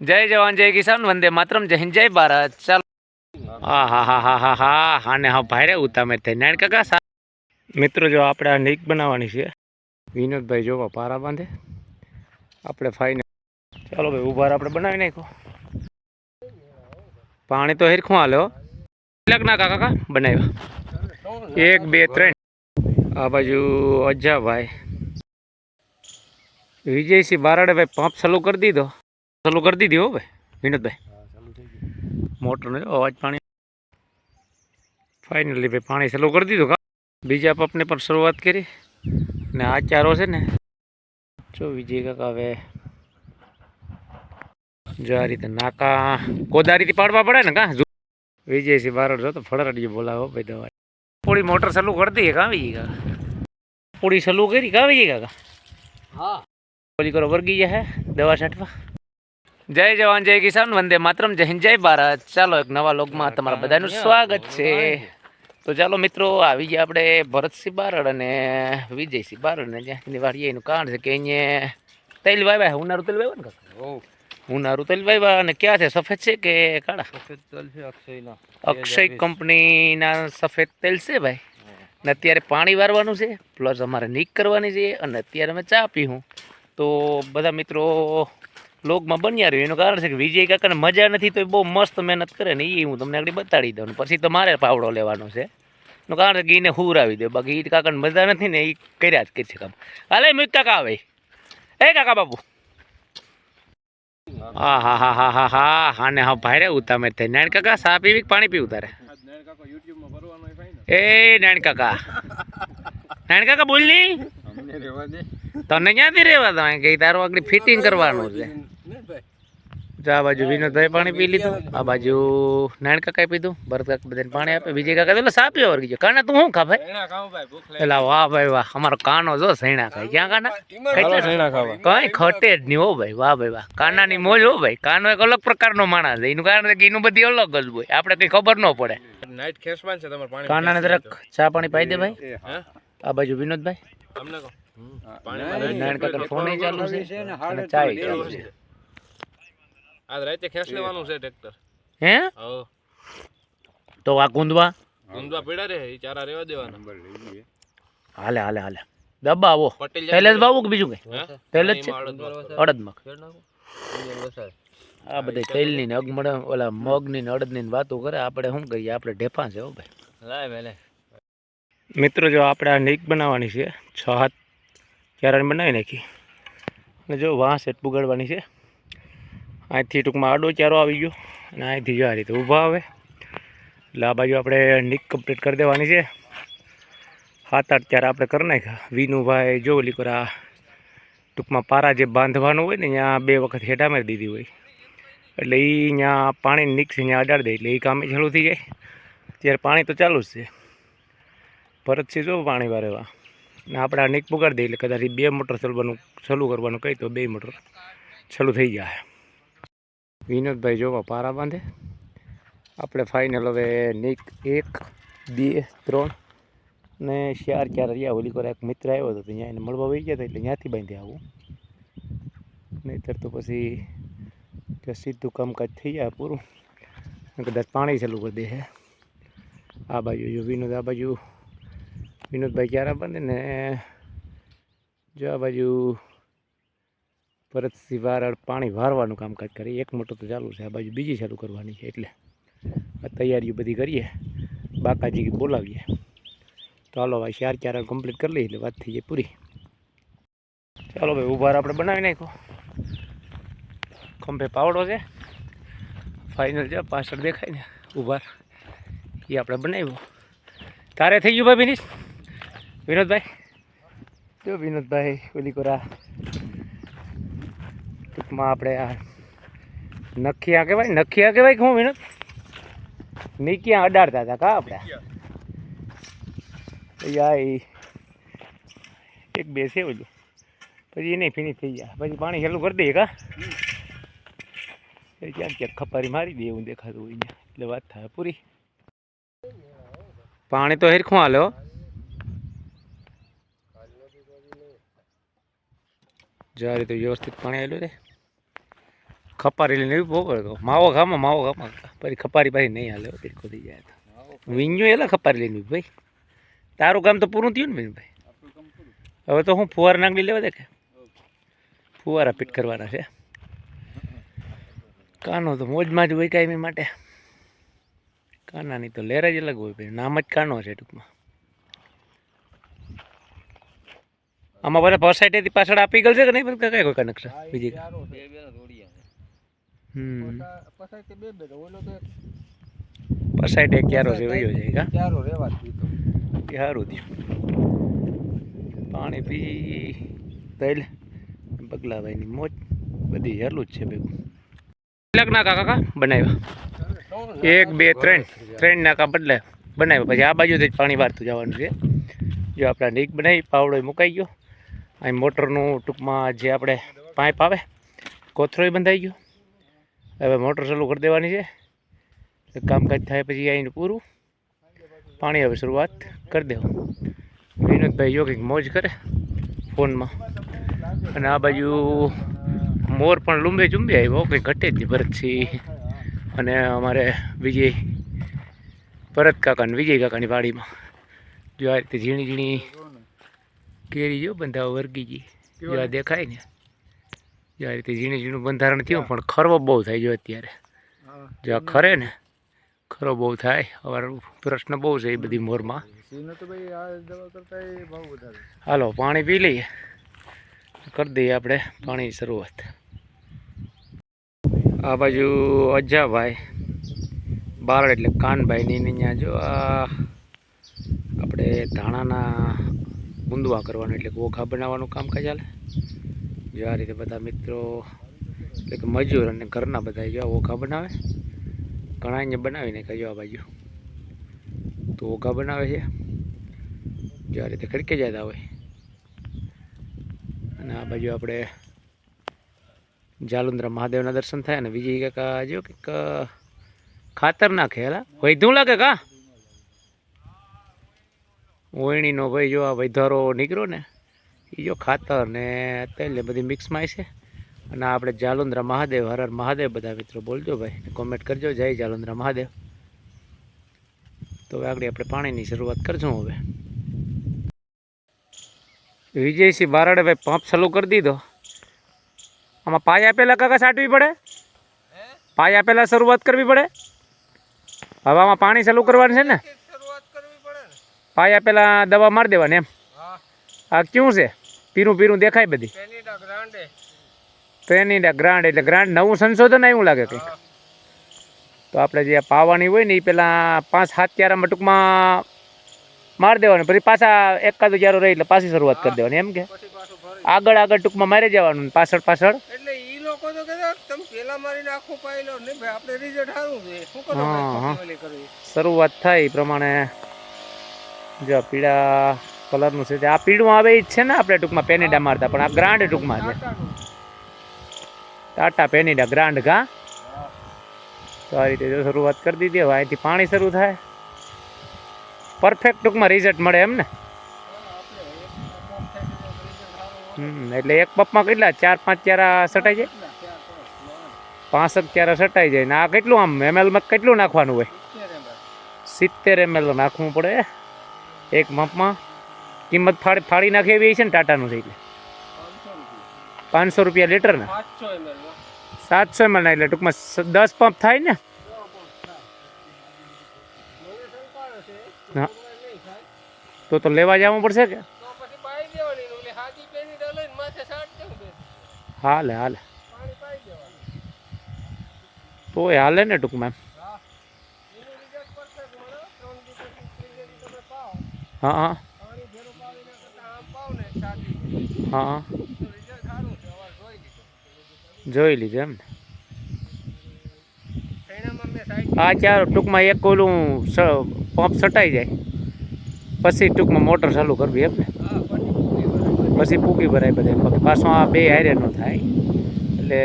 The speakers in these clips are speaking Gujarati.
જય જવાન, જય કિસાન, વંદે માતરમ, જય હિન્દ, જય ભારત. ચાલો. હા હા હા હા હા હા. હા ને હા ભાઈ રે ઉતામે થઈ. નાણ કાકા મિત્રો, જો આપણે આ નીક બનાવવાની છે. વિનોદભાઈ જોવા, પારા બાંધે. આપણે ફાઈને ચાલો ભાઈ ઉભાર આપણે બનાવી નાખો. પાણી તો હેરખું હાલો કેટલાક ના કાકા બનાવ્યા. એક, બે, ત્રણ. આ બાજુ અજાભાઈ વિજયસિંહ બારાડે ભાઈ, પંપ ચાલુ કરી દીધો. ચાલુ કરી દીધી હો ભાઈ વિનોદભાઈ. મોટરનો અવાજ પાણી. ફાઇનલી ભાઈ પાણી ચાલુ કરી દીધું કા બીજા પંપને પણ શરૂઆત કરી. ને આ ચારો છે ને જો વિજય કાકા હવે જો આ રીતે નાકા કોદારીથી પાડવા પડે ને કા? વિજયસિંહ બારડ જો તો ફળરડીએ બોલાવો ભાઈ દવા પૂરી મોટર ચાલુ કરી દઈએ કાં વિજય કાકા? પૂરી ચાલુ કરી કાં વિજય કાકા? હા. પોલી કરો વર્ગી ગયા હે દવા છાંટવા? જય જવાન જય કિસાન વંદે માતરમ જય હિન્દ જય ભારત. ચાલો એક નવા લોગમાં તમારા બધાનું સ્વાગત છે. તો ચાલો મિત્રો આવી ગયા આપણે ભરતસિંહ બારડ અને વિજયસિંહ બારડ ને જ્યાંની વાડીએ એનું કારણ છે કે અહીંયા તૈલ વાવ્યા છે ઉનાળું તૈલ વાવ્યા ને ઓ ઉનાળું તેલ વાવ્યા અને ક્યાં છે સફેદ છે કે કાળા? સફેદ તલ છે અક્ષયના. અક્ષય કંપનીના સફેદ તેલ છે ભાઈ. ને અત્યારે પાણી વારવાનું છે પ્લસ અમારે નીક કરવાની છે અને અત્યારે અમે ચા પીવું તો બધા મિત્રો લોગમાં બન્યા રહ્યું. એનું કારણ છે કે વિજય કાકાને મજા નથી તો એ બહુ મસ્ત મહેનત કરે ને એ હું તમને આગળ બતાડી દઉં. પછી તો મારે પાવડો લેવાનો છે. એનું કારણ છે કે એને હુરાવી દે. બાકી એ કાકાને મજા નથી ને એ કર્યા જ કરશે કામ. હાલે મિત કાકા આવે. એ કાકા બાપુ. હા હા હા હા હા હા. હા ને હા ભાઈ રે ઉતામે થઈ નાણ કાકા સા પીવી પાણી પીવું તારે? એ નાણ કાકા. નાણ કાકા બોલની તને ક્યાંથી રહેવા તમે કે તારું આગળ ફિટિંગ કરવાનું છે. જો આ બાજુ વિનોદભાઈ પાણી પી લીધું. આ બાજુ નાયણ કાકા પીધું ભરત કાકા બધાને પાણી આપે વિજય કાકા પેલો સા પીવા વર્ગી ગયો કાના તું શું ખા ભાઈ? એલા વાહ ભાઈ વાહ અમારો કાનો જો સૈણા ખાય. ક્યાં કાના સૈણા ખાવા. કઈ ખટે જ નહીં હો ભાઈ વાહ ભાઈ વાહ. કાનાની મોજ હો ભાઈ કાનો એક અલગ પ્રકારનો માણસ છે. એનું કારણ છે કે એનું બધી અલગ જ હોય. આપણે કઈ ખબર ન પડે. નાઈટ ખેસવાન છે તમારે પાણી કાનાને જરાક ચા પાણી પાઈ દે ભાઈ. આ બાજુ વિનોદભાઈ. અમને કહો. નારાયણ કાકા ફોન ચાલુ છે અને ચાય ચાલુ છે. આજ રાતે ખેસ લેવાનું છે ટ્રેક્ટર. હે? હો તો આ કુંદવા ઊંધવા પીડા રે ચારા રેવા દેવાના. હાલે હાલે હાલે. દબાવો. પટેલ પહેલે જ બાવું કે બીજું કઈ? પહેલે જ છે. અડદ મગ આ બધા તેલની ને અગમડ ઓલા મગની ને અડદની ને વાતો કરે. આપણે શું કરીએ આપણે ઢેફા છે હો ભાઈ. લાય વેલે મિત્રો જો આપણે આ નીક બનાવવાની છે છ હાથ ક્યારે બનાવી નાખી. અને જો વાંસ એટ પુગાડવાની છે. અહીંથી ટૂંકમાં આડો ચારો આવી ગયો અને અહીંથી જો આ રીતે ઊભા આવે. એટલે આ બાજુ આપણે નીક કમ્પ્લીટ કરી દેવાની છે. સાત આઠ ચાર આપણે કરી નાખ્યા. વિનુભાઈ જો આ ટૂંકમાં પારા જે બાંધવાનું હોય ને, ત્યાં બે વખત હેઠા મારી દીધી હોય. એટલે એ ત્યાં પાણી નીકળશે, ત્યાં અડાડી દે, એટલે એ કામે ચાલુ થઈ જાય. ત્યારે પાણી તો ચાલુ જ છે. ભરતસિંહ જો પાણી વારેવા ને આપણે આ નીક પુગાડી દઈએ એટલે કદાચ બે મોટર ચલવાનું ચાલુ કરવાનું કહી તો બે મોટર ચાલુ થઈ જાય. વિનોદભાઈ, જોવા, પારા બાંધે. આપણે ફાઇનલ હવે નીક એક, બે, ત્રણ ને ચાર ચાર રહ્યા. ઓલી કરે એક મિત્ર આવ્યો હતો ત્યાં એને મળવા વહી ગયા હતા, એટલે ત્યાંથી બાંધી આવું. નહીંતર તો પછી સીધું કામકાજ થઈ જાય પૂરું. કદાચ પાણી ચાલુ કરી દે છે આ બાજુ જો વિનોદ, આ બાજુ વિનોદભાઈ ક્યારે બાંધે ને? જો આ બાજુ ભરતસિંહ વારડ પાણી વારવાનું કામકાજ કરીએ. એક મોટો તો ચાલુ છે, આ બાજુ બીજી ચાલુ કરવાની છે, એટલે આ તૈયારીઓ બધી કરીએ, બાકાજી બોલાવીએ. હાલો ભાઈ ચાર ચાર કમ્પ્લીટ કરી લઈએ, એટલે વાત થઈ જાય પૂરી. ચાલો ભાઈ, ઉભાર આપણે બનાવી નાખો ખંભે પાવડો છે. ફાઇનલ છે, પાછળ દેખાય ને, ઉભાર. એ આપણે બનાવ્યો. તારે થઈ ગયું ભાઈ વિનીશ વિનોદભાઈ? જો વિનોદભાઈ, ઓલી કોરા ટૂંકમાં આપણે આ નખિયા કહેવાય નખિયા કહેવાય કે હું વિનોદ? નીકિયા અડાડતા હતા કા આપણે? યા એ એક બેસે ઓલું. પછી એને ફિનિશ થઈ ગયા. પછી પાણી હેલું કરી દઈએ કા? એ ક્યાંક ક્યાંક ખપારી મારી દે એવું દેખાતું હોય એટલે વાત થાય પૂરી. પાણી તો હેરખું હાલો જ્યારે તો વ્યવસ્થિત પાણી આવેલું રે ખપારી લઈને એવી બહુ તો. માવો ખામાં માવો ખામાં. પછી ખપારી પાછી નહીં હાલે તીરખો થઈ જાય તો. વિંજો એલા ખપારી લઈને ભાઈ? તારું કામ તો પૂરું થયું ને ભાઈ હવે તો હું ફુવારા નાંગડી લેવા દે કે? ફુવારા પીટ કરવાના છે. કાનો તો મોજમાં જ હોય કાયમી માટે. કાનાની તો લેર જ અલગ હોય ભાઈ. નામ જ કાનો છે ટૂંકમાં. આમાં બધા પસાઈટેથી પાછળ આપી ગયેલ છે કે નહીં? પણ કઈ કોઈ કનેક્શન બીજી ક્યારો છે વયો જાય કા ચારો રેવા દીધો એ સારું થયું. પાણી પી તૈલ. બગલાભાઈની મોજ બધી હેલું જ છે ભેગું. કેટલાક નાકા કાકા બનાવ્યા? એક બે ત્રણ. ત્રણ નાકા બદલે બનાવ્યા. પછી આ બાજુથી જ પાણી વારતું જવાનું છે. જો આપણે નીક બનાવી પાવડો મુકાઈ ગયો. અહીં મોટરનું ટૂંકમાં જે આપણે પાઇપ આવે કોથરોય બંધાઈ ગયો. હવે મોટર ચાલુ કરી દેવાની છે. કામકાજ થાય પછી આવીને પૂરું. પાણી હવે શરૂઆત કરી દેવું. વિનોદભાઈ જો કંઈક મોજ કરે ફોનમાં. અને આ બાજુ મોર પણ લુંબે ચુંબે આવ્યો. કંઈ ઘટે જ નહીં ભરતસિંહ અને અમારે વિજય, ભરત કાકા અને વિજય કાકાની વાડીમાં. જો આ રીતે ઝીણી ઝીણી કેરી જો બંધાવો વર્ગી ગઈ. જો આ દેખાય ને. જો આ રીતે ઝીણી ઝીણું બંધારણ થયું પણ ખરવો બહુ થાય જો અત્યારે. જો આ ખરે ને ખરો બહુ થાય. અમારો પ્રશ્ન બહુ છે એ બધી મોરમાં. હાલો પાણી પી લઈએ. કરી દઈએ આપણે પાણી શરૂઆત. આ બાજુ અજાભાઈ બારડ એટલે કાનભાઈની ને અહીંયા જો આ આપણે ધાણાના બુંદવા કરવાનું એટલે ઓખા બનાવવાનું કામકાજ ચાલે જો આ રીતે બધા મિત્રો એટલે કે મજૂર અને ઘરના બધા જો ઓઘા બનાવે. ઘણા અહીંયા બનાવીને કહ્યું આ બાજુ. તો ઓઘા બનાવે છે. જો આ રીતે ખડકે જતા હોય. અને આ બાજુ આપણે જાલુંદ્રા મહાદેવના દર્શન થાય અને બીજી કાકા જો કંઈક ખાતર નાખે. હેલા, વૈધું લાગે કા? ઓયણીનો ભાઈ જો આ વૈધારો નીકળ્યો ને એ જો ખાતર ને તેલ ને બધી મિક્સમાં છે. અને આપણે જાલુંદ્રા મહાદેવ હર હર મહાદેવ બધા મિત્રો બોલજો ભાઈ. કોમેન્ટ કરજો. જય જાલુંદ્રા મહાદેવ. તો આગળ આપણે પાણીની શરૂઆત કરશું હવે. વિજયસિંહ બારડે ભાઈ પંપ ચાલુ કરી દીધો. આમાં પાયા પહેલાં કાકા સાટવી પડે? પાયા પહેલાં શરૂઆત કરવી પડે? હવે આમાં પાણી ચાલુ કરવાનું છે ને? પાયા પહેલાં દવા મારી દેવાની એમ. આ ક્યું છે? પીરું પીરું દેખાય બધી? એની ગ્રાન્ડ એટલે ગ્રાન્ડ નવું સંશોધન આવ્યું લાગે કંઈક. તો આપણે જે પાવાની હોય ને એ પહેલાં પાંચ સાત ક્યારામાં ટૂંકમાં મારી દેવાનું. પછી પાછા એકાદો ક્યારો રહી એટલે પાછી શરૂઆત કરી દેવાની એમ કે? આગળ આગળ ટૂંકમાં મારી જવાનું પાછળ પાછળ. એટલે ઈ લોકો તો કહેતા તમે પેલા મારીને આખું પાઈ લો ને ભાઈ આપણે રિઝલ્ટ સારું છે. શું કરો હા, ભાઈ હા. ખોટી ઓલી કરવી? શરૂઆત થાય એ પ્રમાણે. જો પીડા કલરનું છે. આ પીળું આવે એ જ છે ને આપણે ટૂંકમાં પેનેડા મારતા, પણ આ ગ્રાન્ડ ટૂંકમાં છે. ટાટા પેનીડા, ગ્રાન્ડ ઘા. તો રીતે જો શરૂઆત કરી દીધી. હવે અહીંથી પાણી શરૂ થાય. પરફેક્ટ ટૂંકમાં રિઝલ્ટ મળે એમ ને? એટલે એક પપમાં કેટલા? ચાર, પાંચ ચારા સટાઈ જાય? પાંસઠ ચારા સટાઈ જાય. ને આ કેટલું આમ, એમએલમાં કેટલું નાખવાનું હોય? સિત્તેર એમએલ નાખવું પડે. એક મપમાં કિંમત ફાડી ફાડી નાખે એવી છે ને ટાટાનું થઈ એટલે પાંચસો રૂપિયા. પાંચસો રૂપિયા લીટર ને પાંચસો ml માં. સાતસો એમ ના એટલે ટૂંકમાં દસ પંપ થાય ને હા. તો તો લેવા જવું પડશે કે. હાલે હાલે તો એ. હાલે ને ટૂંકમાં. હા. એનું result perfect મળે. ત્રણ દિવસથી ત્રીજે દી તમે પાઓ. હા હા પાણી ભેરું પાવીને કરતાં આમ પાવ ને છાંટી હા જોઈ લીધું. એમ આ ચાર ટૂંકમાં એક ઓલું પંપ સટાઈ જાય પછી ટૂંકમાં મોટર ચાલુ કરવી એમ ને. પછી પૂકી ભરાય બધા પાછો આ બે હારે ન થાય એટલે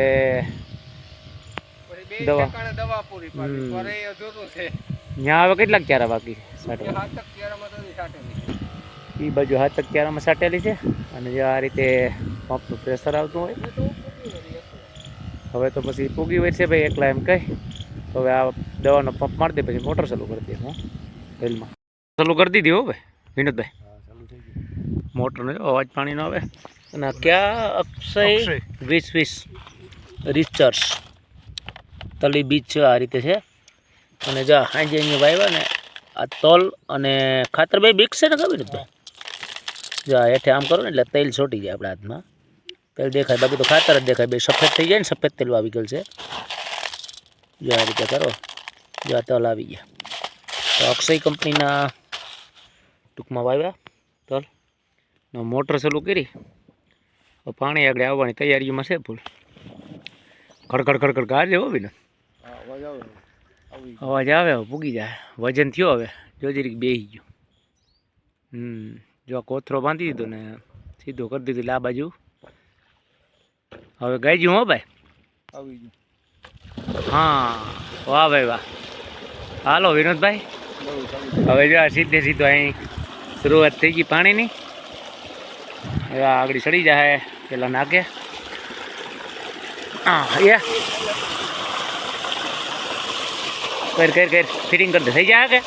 દવા. દવા પૂરી. ત્યાં હવે કેટલાક ચારા બાકી એ સાટવા હાથક ક્યારામાં તો નથી છાંટેલી. એ બાજુ હાથ ક્યારામાં સાટેલી છે અને જે આ રીતે પંપનું પ્રેશર આવતું હોય. હવે તો પછી પૂગી હોય છે ભાઈ એકલા એમ કહી. હવે આ દવાનો પંપ મારી દે પછી મોટર ચાલુ કરી દે હું. રેલમાં. ચાલુ કરી દીધી હો ભાઈ વિનોદભાઈ. મોટરનો અવાજ પાણીનો આવે. અને ક્યાં અક્ષય. વીસ વીસ. રિચર્સ તલી બીચ છે આ રીતે છે. અને જા સાંજે અહીંયા વાવ્યા ને આ તલ અને ખાતર બે બીક છે ને ખબર ને જા હેઠે આમ કરો ને એટલે તેલ છોટી જાય આપણા હાથમાં. તેલ દેખાય, બાકી તો ખાતર જ દેખાય. બે સફેદ થઈ જાય ને, સફેદ તેલ આવી ગયેલ છે. જો આ રીતે કરો. જો આ તલ આવી ગયા. તો અક્ષય કંપનીના ટૂંકમાં વાવ્યા તલ. મોટર ચાલુ કરી. પાણી આગળ આવવાની તૈયારીમાં છે ફૂલ ખડખડ ખડખડ ગાજે હોવી ને અવાજ આવે. હવે પૂગી જાય. વજન થયો હવે. જોજરી બેસી ગયું. હમ. જો આ કોથરો બાંધી દીધો ને સીધો કરી દીધું આ બાજુ. હવે ગઈ જયું હો ભાઈ? હા વાહ ભાઈ વાહ. હાલો વિનોદભાઈ. હવે જો આ સીધે સીધો અહીં શરૂઆત થઈ ગઈ પાણીની. હવે આ આગળ ચડી જાય પેલા નાકે હા કર કર કર. ફિટિંગ કરી દે. થઈ જાય કે?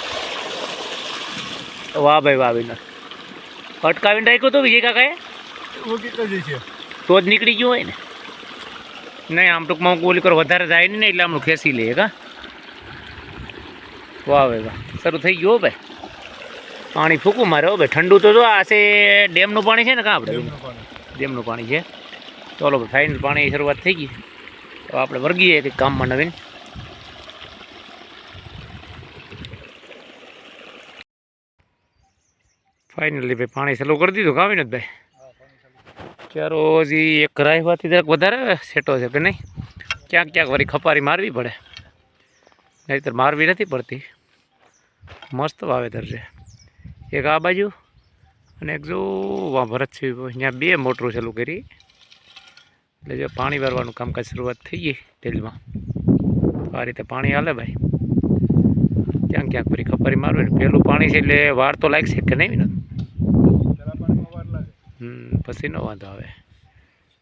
વાહ ભાઈ વાહ વિનોદ. અટકાવીને રાખ્યું તો વિજય કાકાએ? તો જ નીકળી ગયું હોય ને. નહીં આમ ટૂંકમાં હું ઓલી કરો વધારે જાય નહીં એટલે આમનું ખેંચી લઈએ કા? વાહ ભાઈ વાહ શરૂ થઈ ગયું ભાઈ. પાણી ફૂકું મારે હો ભાઈ. ઠંડુ તો જો આ છે ડેમનું પાણી છે ને કાં આપણે? ડેમનું પાણી. છે. ચાલો ભાઈ ફાઇનલ પાણી શરૂઆત થઈ ગઈ. તો આપણે વર્ગીએ કંઈક કામમાં નવીન. ફાઇનલી ભાઈ પાણી ચાલુ કરી દીધું કાવી નથી ભાઈ? ચારો હજી એક રાહવાથી જરાક વધારે સેટો છે કે નહીં? ક્યાંક ક્યાંક વળી ખપારી મારવી પડે. નહીંતર મારવી નથી પડતી. મસ્ત વાવેતર છે. એક આ બાજુ અને એક જો વા ભરત છે અહીંયા બે મોટરું ચાલુ કરી એટલે જો પાણી વારવાનું કામકાજ શરૂઆત થઈ ગઈ તેલમાં. આ રીતે પાણી હાલે ભાઈ. ક્યાંક ક્યાંક ફરી ખપારી મારવી ને પહેલું પાણી છે એટલે વાર તો લાગશે કે નહીં હમ, પછી નો વાંધો આવે.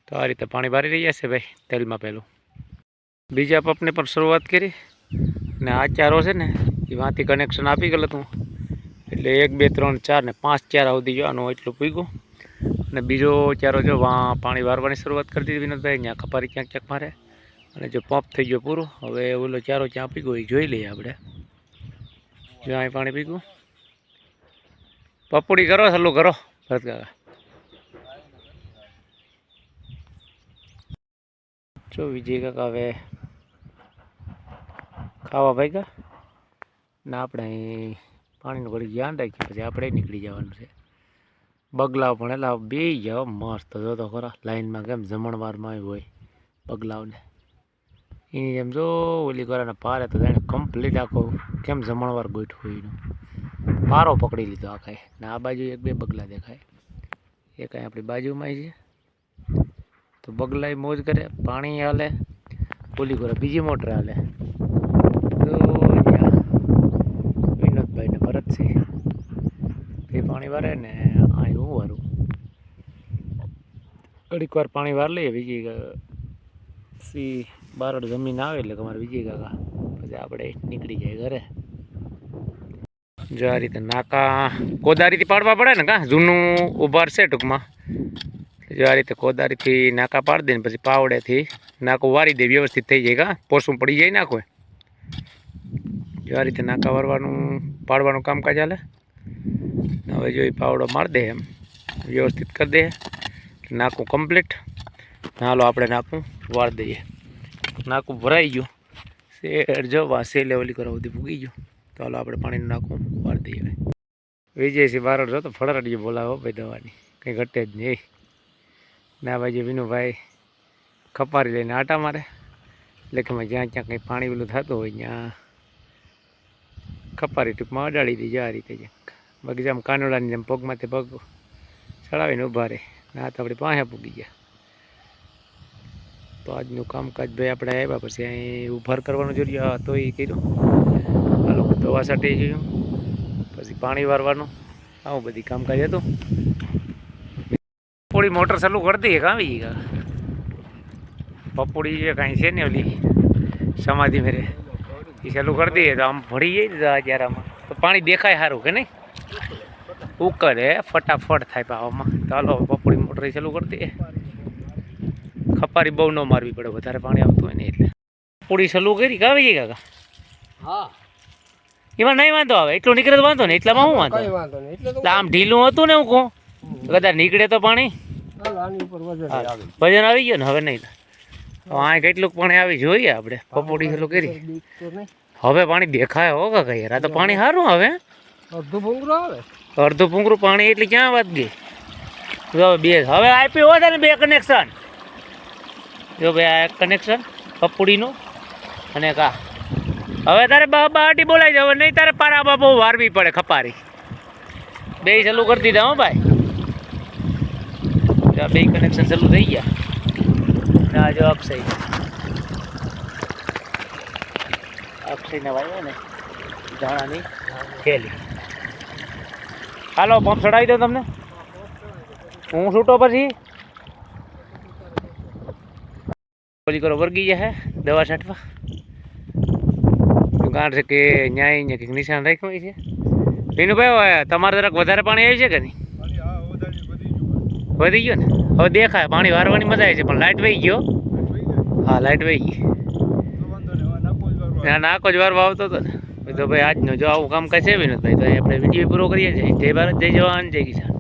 તો આ રીતે પાણી ભરી રહ્યા છે ભાઈ, તેલમાં પહેલું બીજા પપને પણ શરૂઆત કરી ને આ ચારો છે ને, એ વાંથી કનેક્શન આપી ગયેલું હતું એટલે એક, બે, ત્રણ, ચાર ને પાંચ ચાર સુધી આનું એટલું પીગું અને બીજો ચારો જો વાં પાણી વારવાની શરૂઆત કરી દીધી વિનોદભાઈ ત્યાં ખપારી ક્યાંક ક્યાંક મારે. અને જો પંપ થઈ ગયો પૂરો, હવે ઓલો ચારો ક્યાં પીગો એ જોઈ લઈએ આપણે. જો પાણી પીગું પપોડી કરો સલ્લું કરો, ભરત કાકા. જો વિજય કાકા હવે ખાવા ભાઈ કા ને આપણે પાણીનું ઘડી ધ્યાન રાખીએ પછી આપણે નીકળી જવાનું છે. બગલાવ પણ એટલે બે જાઓ મસ્ત, જો તો ખરા, લાઈનમાં કેમ જમણવારમાં હોય બગલાવને. એની જેમ જો ઓલી કરાને પારે તો જાણે કમ્પ્લીટ આખો કેમ જમણવાર ગોઠવો એનો. એનું પારો પકડી લીધો આખાએ ને આ બાજુ એક બે બગલા દેખાય. એ કાંઈ આપણી બાજુમાં છે. તો બગલા મોજ કરે, પાણી હાલે. ઓલી કરે બીજી મોટર હાલે. તો વિનોદભાઈ ને ભરતસિંહ એ પાણી વારે ને અહીં હું વારું. ઘડીક વાર પાણી વાર લઈએ, બીજી સી બારડ જમીન આવે એટલે તમારે વિજય કાકા. પછી આપણે નીકળી જાય ઘરે. જો આ રીતે નાકા કોદારીથી પાડવા પડે ને કા? જૂનું ઉભાર છે ટૂંકમાં. જો આ રીતે કોદારીથી નાકા પાડી દે ને પછી પાવડેથી નાકું વારી દે, વ્યવસ્થિત થઈ જાય કા? પોસું પડી જાય નાખો. જો આ રીતે નાકા વારવાનું, પાડવાનું કામકાજ ચાલે હવે જો એ પાવડો મારી દે એમ. વ્યવસ્થિત કરી દે. નાકું કમ્પ્લીટ. હાલો, આપણે નાકું વાળી દઈએ. નાકું ભરાઈ ગયું. શેર જો વાસે લેવલી કરવા સુધી પૂગી ગયું. તો હાલો આપણે પાણીનું નાખું વાર દઈએ હવે. વિજયસિંહ બારડ જો તો ફળરાડીએ બોલાવો ભાઈ દવાની. કંઈ ઘટે જ નહીં. ના ભાઈ વિનુભાઈ ખપારી લઈને આટા મારે. એટલે કે જ્યાં ક્યાં કંઈ પાણી પેલું થતું હોય ત્યાં ખપારી ટૂંકમાં અડાડી દીધી આ રીતે બગીચામાં કાનોડાની જેમ પગમાંથી પગ ચડાવીને ઊભા રહે. ના તો આપણે પાસે પૂગી ગયા. તો આજનું કામકાજ ભાઈ આપણે આવ્યા પછી અહીં ઉભાર કરવાનું જોઈએ. તો એ કર્યું. હાલો દવા સાટી જોયું પછી પાણી વારવાનું. આવું બધી કામકાજ હતું. પપોડી મોટર ચાલુ કરી દઈએ કાં આવી ગઈ? પપોડી જે કાંઈ છે ને ઓલી સમાધિ મેરે એ ચાલુ કરી દઈએ. તો આમ ભળી જાય ને જ્યારે તો પાણી દેખાય સારું કે નહીં? ઉકળે, ફટાફટ થાય પાવામાં. ચાલો હવે પપોડી મોટર ચાલુ કરી દઈએ. ખપારી બહુ ન મારવી પડે વધારે પાણી આવતું હોય ને એટલે. પપોડી સલું કરી કે આવી જાય કાકા? હા. એમાં નહીં વાંધો આવે એટલું નીકળે તો વાંધો નહીં એટલામાં શું વાંધો? વાંધો નહીં એટલે આમ ઢીલું હતું ને હું કહું કદાચ નીકળે તો પાણી. વજન હા, આવે ગયો. ને હવે નહીં. આ કેટલું પાણી આવી જોઈએ આપણે પપોડી સલું કરી. હવે પાણી દેખાય હો કાકા યાર આ તો પાણી સારું હવે અડધું ભૂંગરું આવે? અડધું ભૂંગરું પાણી એટલે ક્યાં વાત ગઈ? હવે બે હવે આપ્યું હોય ને બે કનેક્શન જો ભાઈ, આ કનેક્શન પપુડીનું અને કા. હવે તારે બહાટી બોલાવી જાવ, નહીં તારે પારા બહુ વારવી પડે ખપારી. બે ચાલુ કરી દીધા હો ભાઈ. બે કનેક્શન ચાલુ થઈ ગયા. ના જો અક્ષય અક્ષયને વાવ્યો ને, ધાણાની ખેલી હાલો, પંપ ચડાવી દો તમને. હું છૂટો પછી? ઓલી કરો વર્ગી જાય દવા છાંટવા. તો કારણ છે કે ન્યાય ને કંઈક નિશાન રાખ્યું છે. ભીનુભાઈ તમારે જરાક વધારે પાણી આવ્યું છે કે નહીં? વધી ગયો ને? હવે દેખાય પાણી વારવાની મજા આવે છે પણ લાઇટ વહી ગયો. હા લાઇટ વહી ગઈ. ના નાકો જ વારવા આવતો હતો ને તો ભાઈ આજનો જો આવું કામ છે વિનોદભાઈ તો આપણે વીડિયો પૂરો કરીએ છીએ. જય ભારત જય જવાન જય કિસાન.